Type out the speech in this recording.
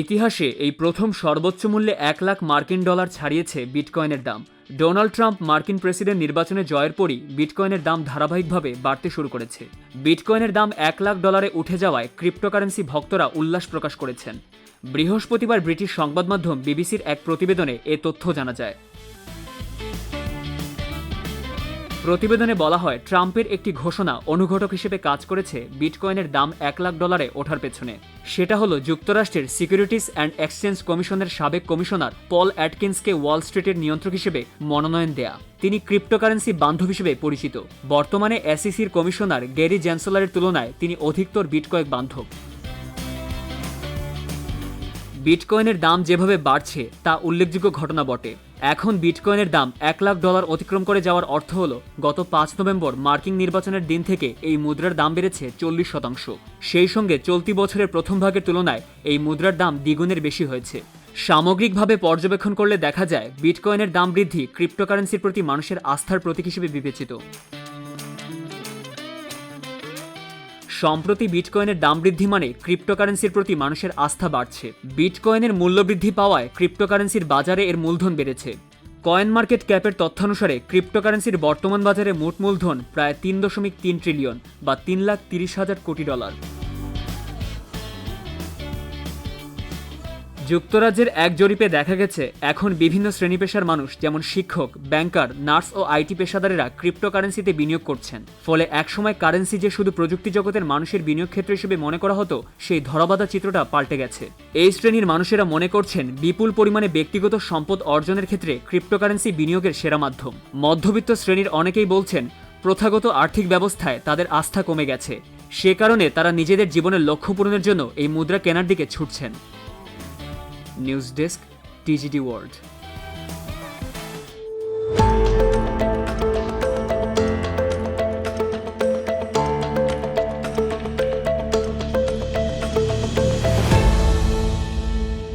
ইতিহাসে এই প্রথম সর্বোচ্চ মূল্যে এক লাখ মার্কিন ডলার ছাড়িয়েছে বিটকয়েনের দাম। ডোনাল্ড ট্রাম্প মার্কিন প্রেসিডেন্ট নির্বাচনে জয়ের পরই বিটকয়েনের দাম ধারাবাহিকভাবে বাড়তে শুরু করেছে। বিটকয়েনের দাম এক লাখ ডলারে উঠে যাওয়ায় ক্রিপ্টোকারেন্সি ভক্তরা উল্লাস প্রকাশ করেছেন। বৃহস্পতিবার ব্রিটিশ সংবাদ মাধ্যম বিবিসির এক প্রতিবেদনে এ তথ্য জানা যায়। প্রতিবেদনে বলা হয়, ট্রাম্পের একটি ঘোষণা অনুঘটক হিসেবে কাজ করেছে বিটকয়েনের দাম এক লাখ ডলারে ওঠার পেছনে। সেটা হলো যুক্তরাষ্ট্রের সিকিউরিটিস অ্যান্ড এক্সচেঞ্জ কমিশনের সাবেক কমিশনার পল অ্যাটকিন্সকে ওয়াল স্ট্রিটের নিয়ন্ত্রক হিসেবে মনোনয়ন দেয়া। তিনি ক্রিপ্টোকারেন্সি বান্ধব হিসেবে পরিচিত। বর্তমানে এসিসির কমিশনার গ্যারি জ্যান্সেলারের তুলনায় তিনি অধিকতর বিটকয়েক বান্ধব। বিটকয়েনের দাম যেভাবে বাড়ছে, তা উল্লেখযোগ্য ঘটনা বটে। এখন বিটকয়েনের দাম এক লাখ ডলার অতিক্রম করে যাওয়ার অর্থ হল, গত পাঁচ নভেম্বর মার্কিন নির্বাচনের দিন থেকে এই মুদ্রার দাম বেড়েছে চল্লিশ শতাংশ। সেই সঙ্গে চলতি বছরের প্রথম ভাগের তুলনায় এই মুদ্রার দাম দ্বিগুণের বেশি হয়েছে। সামগ্রিকভাবে পর্যবেক্ষণ করলে দেখা যায়, বিটকয়েনের দাম বৃদ্ধি ক্রিপ্টোকারেন্সির প্রতি মানুষের আস্থার প্রতীক হিসেবে বিবেচিত। সম্প্রতি বিটকয়েনের দাম বৃদ্ধি মানে ক্রিপ্টোকারেন্সির প্রতি মানুষের আস্থা বাড়ছে। বিটকয়েনের মূল্য বৃদ্ধি পাওয়ায় ক্রিপ্টোকারেন্সির বাজারে এর মূলধন বেড়েছে। কয়েন মার্কেট ক্যাপের তথ্যানুসারে ক্রিপ্টোকারেন্সির বর্তমান বাজারে মোট মূলধন প্রায় তিন দশমিক তিন ট্রিলিয়ন বা তিন লাখ তিরিশ হাজার কোটি ডলার। যুক্তরাজ্যের এক জরিপে দেখা গেছে, এখন বিভিন্ন শ্রেণি পেশার মানুষ, যেমন শিক্ষক, ব্যাংকার, নার্স ও আইটি পেশাদারেরা ক্রিপ্টোকারেন্সিতে বিনিয়োগ করছেন। ফলে একসময় কারেন্সি যে শুধু প্রযুক্তি জগতের মানুষের বিনিয়োগ ক্ষেত্র হিসেবে মনে করা হতো, সেই ধরাবাধা চিত্রটা পাল্টে গেছে। এই শ্রেণির মানুষেরা মনে করছেন, বিপুল পরিমাণে ব্যক্তিগত সম্পদ অর্জনের ক্ষেত্রে ক্রিপ্টোকারেন্সি বিনিয়োগের সেরা মাধ্যম। মধ্যবিত্ত শ্রেণির অনেকেই বলছেন, প্রথাগত আর্থিক ব্যবস্থায় তাদের আস্থা কমে গেছে। সে কারণে তারা নিজেদের জীবনের লক্ষ্য পূরণের জন্য এই মুদ্রা কেনার দিকে ছুটছেন। News Desk, TGT World.